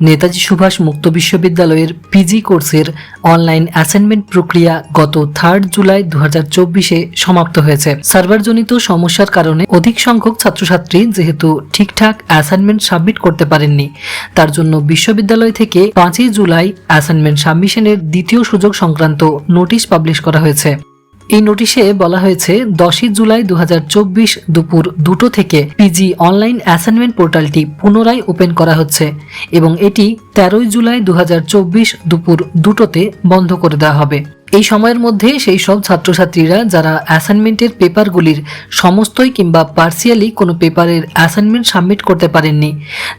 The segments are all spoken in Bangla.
নেতাজি সুভাষ মুক্ত বিশ্ববিদ্যালয়ের পিজি কোর্সের অনলাইন অ্যাসাইনমেন্ট প্রক্রিয়া গত থার্ড জুলাই দু চব্বিশে সমাপ্ত হয়েছে। সার্ভারজনিত সমস্যার কারণে অধিক সংখ্যক ছাত্রছাত্রী যেহেতু ঠিকঠাক অ্যাসাইনমেন্ট সাবমিট করতে পারেননি, তার জন্য বিশ্ববিদ্যালয় থেকে পাঁচই জুলাই অ্যাসাইনমেন্ট সাবমিশনের দ্বিতীয় সুযোগ সংক্রান্ত নোটিশ পাবলিশ করা হয়েছে। এই নোটিশে বলা হয়েছে, দশই জুলাই দু হাজার চব্বিশ দুপুর দুটো থেকে পিজি অনলাইন অ্যাসাইনমেন্ট পোর্টালটি পুনরায় ওপেন করা হচ্ছে এবং এটি তেরোই জুলাই দু হাজার চব্বিশ দুপুর দুটোতে বন্ধ করে দেওয়া হবে। এই সময়ের মধ্যে সেই সব ছাত্রছাত্রীরা যারা অ্যাসাইনমেন্টের পেপারগুলির সমস্তই কিংবা পার্সিয়ালি কোনো পেপারের অ্যাসাইনমেন্ট সাবমিট করতে পারেননি,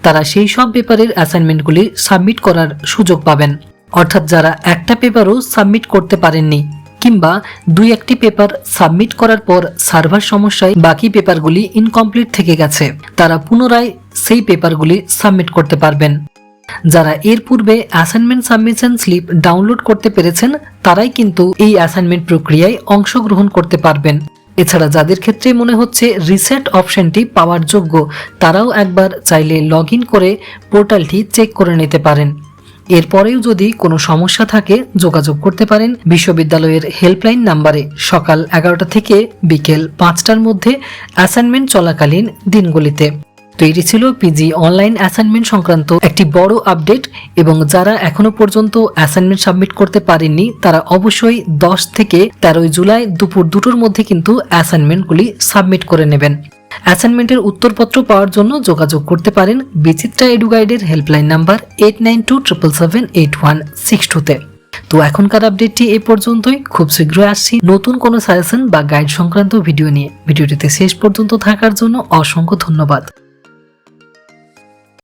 তারা সেই সব পেপারের অ্যাসাইনমেন্টগুলি সাবমিট করার সুযোগ পাবেন। অর্থাৎ যারা একটা পেপারও সাবমিট করতে পারেননি কিংবা দুই একটি পেপার সাবমিট করার পর সার্ভার সমস্যায় বাকি পেপারগুলি ইনকমপ্লিট থেকে গেছে। তারা পুনরায় সেই পেপারগুলি সাবমিট করতে পারবেন। যারা এর পূর্বে অ্যাসাইনমেন্ট সাবমিশন স্লিপ ডাউনলোড করতে পেরেছেন, তারাই কিন্তু এই অ্যাসাইনমেন্ট প্রক্রিয়ায় অংশগ্রহণ করতে পারবেন। এছাড়া যাদের ক্ষেত্রে মনে হচ্ছে রিসেট অপশনটি পাওয়ার যোগ্য, তারাও একবার চাইলে লগ করে পোর্টালটি চেক করে নিতে পারেন। এরপরেও যদি কোনো সমস্যা থাকে, যোগাযোগ করতে পারেন বিশ্ববিদ্যালয়ের হেল্পলাইন নাম্বারে সকাল এগারোটা থেকে বিকেল পাঁচটার মধ্যে অ্যাসাইনমেন্ট চলাকালীন দিনগুলিতে। তো এটি ছিল পিজি অনলাইন অ্যাসাইনমেন্ট সংক্রান্ত একটি বড় আপডেট এবং যারা এখনও পর্যন্ত অ্যাসাইনমেন্ট সাবমিট করতে পারেননি, তারা অবশ্যই দশ থেকে তেরোই জুলাই দুপুর দুটোর মধ্যে কিন্তু অ্যাসাইনমেন্টগুলি সাবমিট করে নেবেন। অ্যাসাইনমেন্টের উত্তরপত্র পাওয়ার জন্য যোগাযোগ করতে পারেন বিচিত্রা এডু গাইডের helpline number eight nine two triple seven eight one six টুতে তো এখনকার আপডেটটি এ পর্যন্তই। খুব শীঘ্রই আসছি নতুন কোনো সাজেশন বা গাইড সংক্রান্ত ভিডিও নিয়ে। ভিডিওটিতে শেষ পর্যন্ত থাকার জন্য অসংখ্য ধন্যবাদ।